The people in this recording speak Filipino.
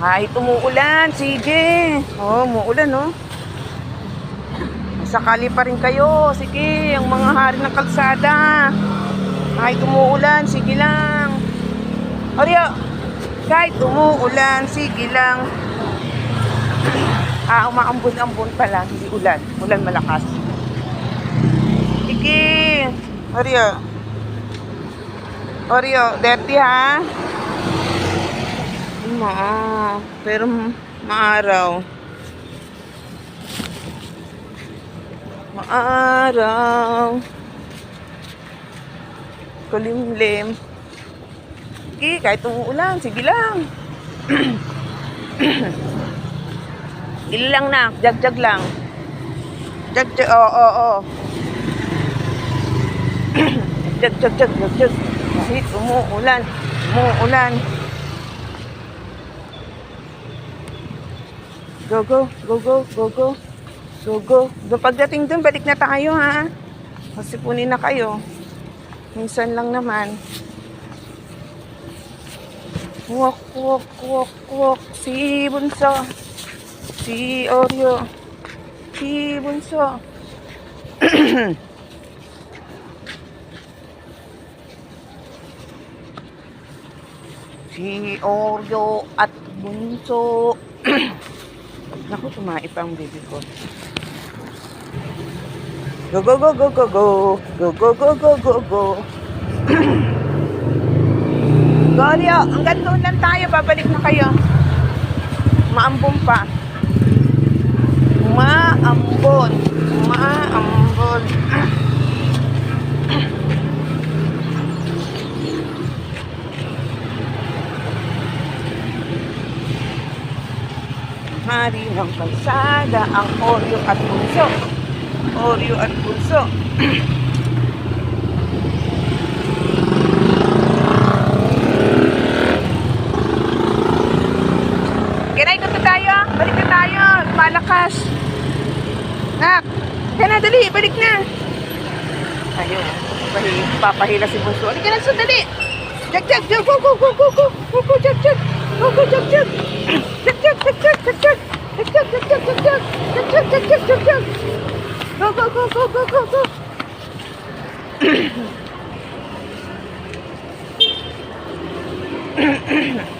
Kahit umuulan, sige. Oh, umuulan, oh. Sakali pa rin kayo. Sige, ang mga hari ng kalsada. Kahit umuulan, sige lang. Oreo, kahit umuulan, sige lang. Ah, umaambon-ambon pala, hindi ulan. Ulan malakas. Sige. Oreo. Oreo, dirty ha? Ma, pero maaraw. Maaraw. Kulimlim. Sige, kahit umuulan, sige lang. Ili lang na, jag-jag lang. Jag-jag, oo, oo, oo. jag-jag, jag, jag-jag. Kahit umuulan, umuulan. Go, go, go, go, go, go. Go, go. Do, pagdating dun, balik na tayo, ha? Kasi punin na kayo. Minsan lang naman. Walk, walk, walk, walk. Si Bunso. Si Oreo. Si Bunso. si Oreo at Bunso. Naku, tumaip ang baby ko. Go, go, go, go, go, go. Go, go, go, go, go, go. Golyo, hanggang doon lang tayo. Babalik na kayo. Hari ng kalsada ang Oreo at Bunso. Oreo at Bunso. Kinay to tayo. Balik na tayo. Malakas. Nak. Kaya na, dali. Balik na. Ayun. Pahi- Papahila si Bunso. Halika na, sandali. Jag, jag, jag. Go, go, go, go, go. Go, go, jag, jag. Go, go, jag, jag. Jag, jag, jag, jag, Go, go, go, go, go, go, go.